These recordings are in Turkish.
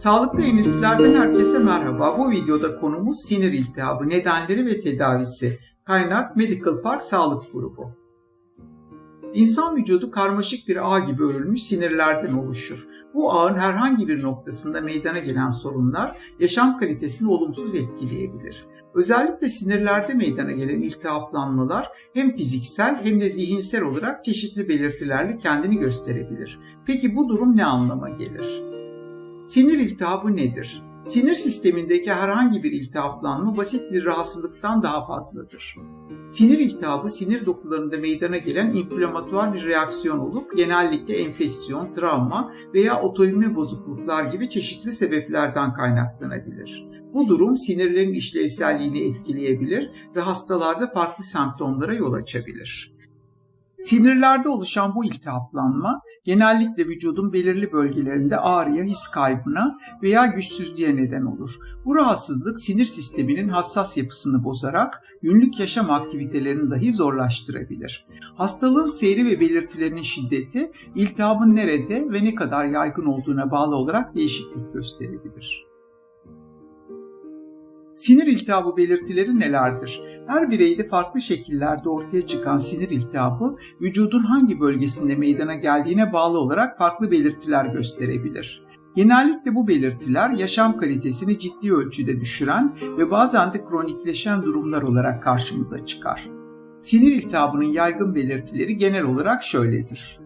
Sağlıklı yeniliklerden herkese merhaba. Bu videoda konumuz sinir iltihabı, nedenleri ve tedavisi. Kaynak Medical Park Sağlık Grubu. İnsan vücudu karmaşık bir ağ gibi örülmüş sinirlerden oluşur. Bu ağın herhangi bir noktasında meydana gelen sorunlar yaşam kalitesini olumsuz etkileyebilir. Özellikle sinirlerde meydana gelen iltihaplanmalar hem fiziksel hem de zihinsel olarak çeşitli belirtilerle kendini gösterebilir. Peki bu durum ne anlama gelir? Sinir iltihabı nedir? Sinir sistemindeki herhangi bir iltihaplanma basit bir rahatsızlıktan daha fazladır. Sinir iltihabı sinir dokularında meydana gelen inflamatuar bir reaksiyon olup genellikle enfeksiyon, travma veya otoimmün bozukluklar gibi çeşitli sebeplerden kaynaklanabilir. Bu durum sinirlerin işlevselliğini etkileyebilir ve hastalarda farklı semptomlara yol açabilir. Sinirlerde oluşan bu iltihaplanma genellikle vücudun belirli bölgelerinde ağrıya, his kaybına veya güçsüzlüğe neden olur. Bu rahatsızlık sinir sisteminin hassas yapısını bozarak günlük yaşam aktivitelerini dahi zorlaştırabilir. Hastalığın seyri ve belirtilerinin şiddeti iltihabın nerede ve ne kadar yaygın olduğuna bağlı olarak değişiklik gösterebilir. Sinir iltihabı belirtileri nelerdir? Her bireyde farklı şekillerde ortaya çıkan sinir iltihabı vücudun hangi bölgesinde meydana geldiğine bağlı olarak farklı belirtiler gösterebilir. Genellikle bu belirtiler yaşam kalitesini ciddi ölçüde düşüren ve bazen de kronikleşen durumlar olarak karşımıza çıkar. Sinir iltihabının yaygın belirtileri genel olarak şöyledir.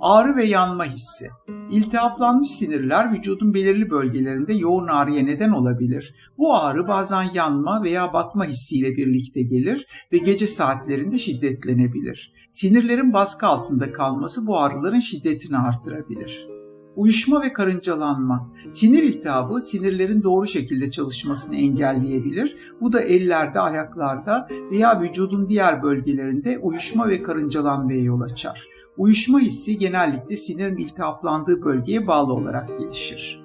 Ağrı ve yanma hissi. İltihaplanmış sinirler vücudun belirli bölgelerinde yoğun ağrıya neden olabilir. Bu ağrı bazen yanma veya batma hissiyle birlikte gelir ve gece saatlerinde şiddetlenebilir. Sinirlerin baskı altında kalması bu ağrıların şiddetini artırabilir. Uyuşma ve karıncalanma. Sinir iltihabı sinirlerin doğru şekilde çalışmasını engelleyebilir. Bu da ellerde, ayaklarda veya vücudun diğer bölgelerinde uyuşma ve karıncalanmaya yol açar. Uyuşma hissi genellikle sinirin iltihaplandığı bölgeye bağlı olarak gelişir.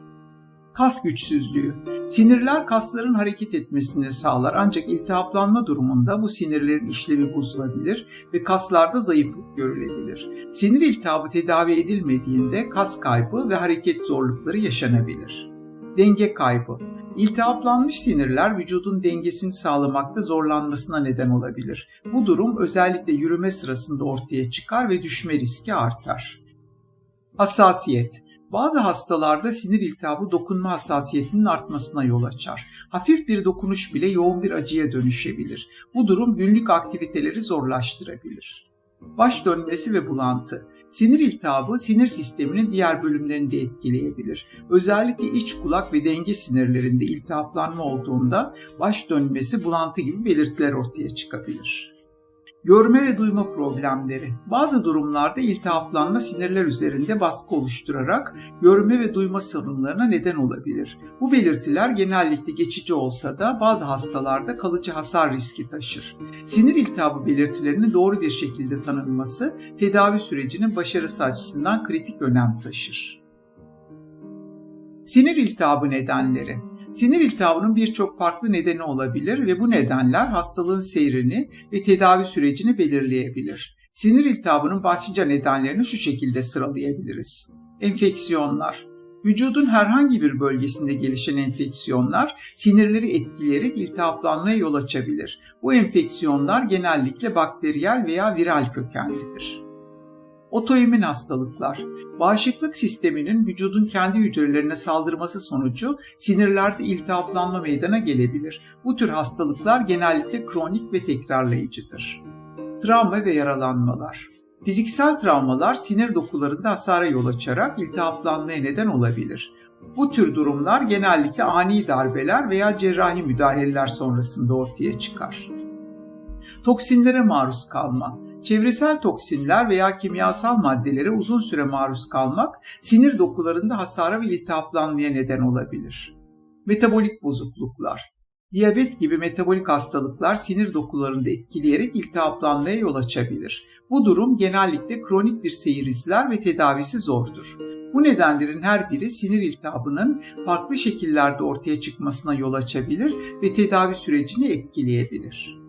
Kas güçsüzlüğü. Sinirler kasların hareket etmesini sağlar ancak iltihaplanma durumunda bu sinirlerin işlevi bozulabilir ve kaslarda zayıflık görülebilir. Sinir iltihabı tedavi edilmediğinde kas kaybı ve hareket zorlukları yaşanabilir. Denge kaybı. İltihaplanmış sinirler vücudun dengesini sağlamakta zorlanmasına neden olabilir. Bu durum özellikle yürüme sırasında ortaya çıkar ve düşme riski artar. Hassasiyet bazı hastalarda sinir iltihabı dokunma hassasiyetinin artmasına yol açar. Hafif bir dokunuş bile yoğun bir acıya dönüşebilir. Bu durum günlük aktiviteleri zorlaştırabilir. Baş dönmesi ve bulantı. Sinir iltihabı sinir sisteminin diğer bölümlerini de etkileyebilir. Özellikle iç kulak ve denge sinirlerinde iltihaplanma olduğunda baş dönmesi, bulantı gibi belirtiler ortaya çıkabilir. Görme ve duyma problemleri. Bazı durumlarda iltihaplanma sinirler üzerinde baskı oluşturarak görme ve duyma sorunlarına neden olabilir. Bu belirtiler genellikle geçici olsa da bazı hastalarda kalıcı hasar riski taşır. Sinir iltihabı belirtilerinin doğru bir şekilde tanınması tedavi sürecinin başarısı açısından kritik önem taşır. Sinir iltihabı nedenleri Sinir iltihabının birçok farklı nedeni olabilir ve bu nedenler hastalığın seyrini ve tedavi sürecini belirleyebilir. Sinir iltihabının başlıca nedenlerini şu şekilde sıralayabiliriz. Enfeksiyonlar Vücudun herhangi bir bölgesinde gelişen enfeksiyonlar sinirleri etkileyerek iltihaplanmaya yol açabilir. Bu enfeksiyonlar genellikle bakteriyel veya viral kökenlidir. Otoimmün hastalıklar. Bağışıklık sisteminin vücudun kendi hücrelerine saldırması sonucu sinirlerde iltihaplanma meydana gelebilir. Bu tür hastalıklar genellikle kronik ve tekrarlayıcıdır. Travma ve yaralanmalar. Fiziksel travmalar sinir dokularında hasara yol açarak iltihaplanmaya neden olabilir. Bu tür durumlar genellikle ani darbeler veya cerrahi müdahaleler sonrasında ortaya çıkar. Toksinlere maruz kalma. Çevresel toksinler veya kimyasal maddelere uzun süre maruz kalmak sinir dokularında hasara ve iltihaplanmaya neden olabilir. Metabolik bozukluklar Diyabet gibi metabolik hastalıklar sinir dokularını etkileyerek iltihaplanmaya yol açabilir. Bu durum genellikle kronik bir seyir izler ve tedavisi zordur. Bu nedenlerin her biri sinir iltihabının farklı şekillerde ortaya çıkmasına yol açabilir ve tedavi sürecini etkileyebilir.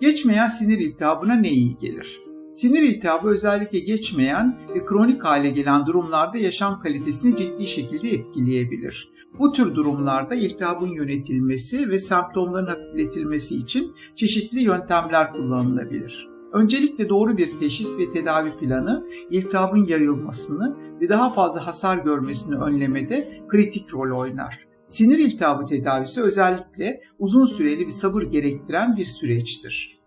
Geçmeyen sinir iltihabına ne iyi gelir? Sinir iltihabı özellikle geçmeyen ve kronik hale gelen durumlarda yaşam kalitesini ciddi şekilde etkileyebilir. Bu tür durumlarda iltihabın yönetilmesi ve semptomların hafifletilmesi için çeşitli yöntemler kullanılabilir. Öncelikle doğru bir teşhis ve tedavi planı iltihabın yayılmasını ve daha fazla hasar görmesini önlemede kritik rol oynar. Sinir iltihabı tedavisi özellikle uzun süreli bir sabır gerektiren bir süreçtir.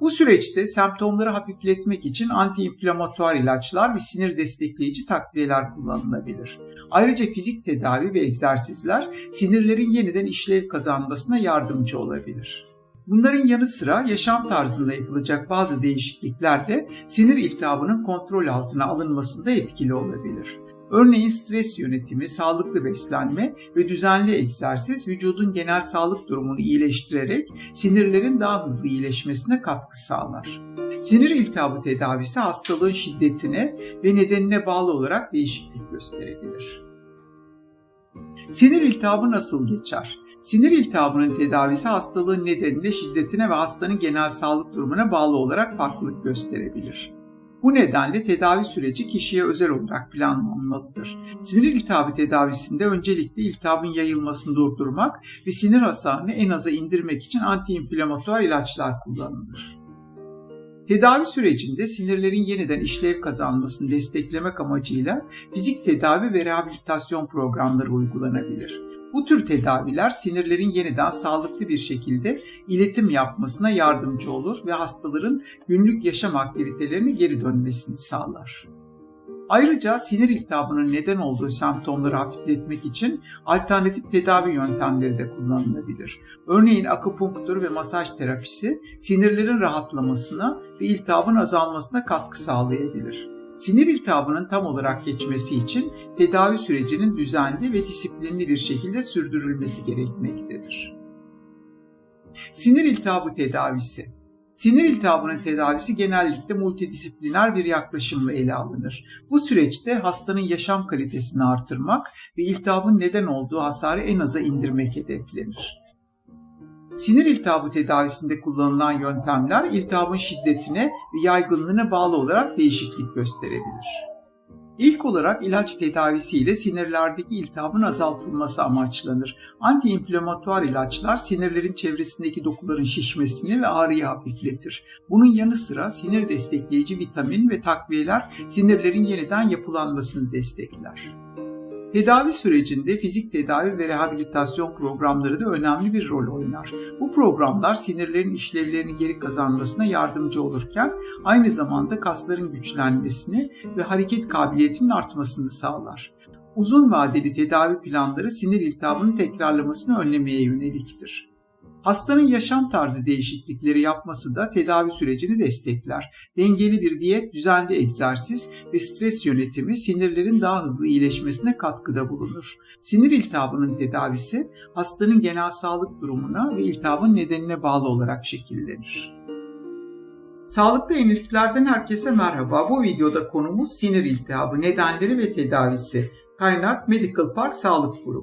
Bu süreçte semptomları hafifletmek için antiinflamatuar ilaçlar ve sinir destekleyici takviyeler kullanılabilir. Ayrıca fizik tedavi ve egzersizler sinirlerin yeniden işlev kazanmasına yardımcı olabilir. Bunların yanı sıra yaşam tarzında yapılacak bazı değişiklikler de sinir iltihabının kontrol altına alınmasında etkili olabilir. Örneğin stres yönetimi, sağlıklı beslenme ve düzenli egzersiz vücudun genel sağlık durumunu iyileştirerek sinirlerin daha hızlı iyileşmesine katkı sağlar. Sinir iltihabı tedavisi hastalığın şiddetine ve nedenine bağlı olarak değişiklik gösterebilir. Sinir iltihabı nasıl geçer? Sinir iltihabının tedavisi hastalığın nedenine, şiddetine ve hastanın genel sağlık durumuna bağlı olarak farklılık gösterebilir. Bu nedenle tedavi süreci kişiye özel olarak planlanmalıdır. Sinir iltihabı tedavisinde öncelikle iltihabın yayılmasını durdurmak ve sinir hasarını en aza indirmek için antiinflamatuar ilaçlar kullanılır. Tedavi sürecinde sinirlerin yeniden işlev kazanmasını desteklemek amacıyla fizik tedavi ve rehabilitasyon programları uygulanabilir. Bu tür tedaviler sinirlerin yeniden sağlıklı bir şekilde iletim yapmasına yardımcı olur ve hastaların günlük yaşam aktivitelerine geri dönmesini sağlar. Ayrıca sinir iltihabının neden olduğu semptomları hafifletmek için alternatif tedavi yöntemleri de kullanılabilir. Örneğin akupunktur ve masaj terapisi sinirlerin rahatlamasına ve iltihabın azalmasına katkı sağlayabilir. Sinir iltihabının tam olarak geçmesi için tedavi sürecinin düzenli ve disiplinli bir şekilde sürdürülmesi gerekmektedir. Sinir iltihabı tedavisi Sinir iltihabının tedavisi genellikle multidisipliner bir yaklaşımla ele alınır. Bu süreçte hastanın yaşam kalitesini artırmak ve iltihabın neden olduğu hasarı en aza indirmek hedeflenir. Sinir iltihabı tedavisinde kullanılan yöntemler iltihabın şiddetine ve yaygınlığına bağlı olarak değişiklik gösterebilir. İlk olarak ilaç tedavisiyle sinirlerdeki iltihabın azaltılması amaçlanır. Antiinflamatuar ilaçlar sinirlerin çevresindeki dokuların şişmesini ve ağrıyı hafifletir. Bunun yanı sıra sinir destekleyici vitamin ve takviyeler sinirlerin yeniden yapılanmasını destekler. Tedavi sürecinde fizik tedavi ve rehabilitasyon programları da önemli bir rol oynar. Bu programlar sinirlerin işlevlerini geri kazanmasına yardımcı olurken aynı zamanda kasların güçlenmesini ve hareket kabiliyetinin artmasını sağlar. Uzun vadeli tedavi planları sinir iltihabının tekrarlamasını önlemeye yöneliktir. Hastanın yaşam tarzı değişiklikleri yapması da tedavi sürecini destekler. Dengeli bir diyet, düzenli egzersiz ve stres yönetimi sinirlerin daha hızlı iyileşmesine katkıda bulunur. Sinir iltihabının tedavisi hastanın genel sağlık durumuna ve iltihabın nedenine bağlı olarak şekillenir. Sağlıklı yeniliklerden herkese merhaba. Bu videoda konumuz sinir iltihabı, nedenleri ve tedavisi. Kaynak Medical Park Sağlık Grubu.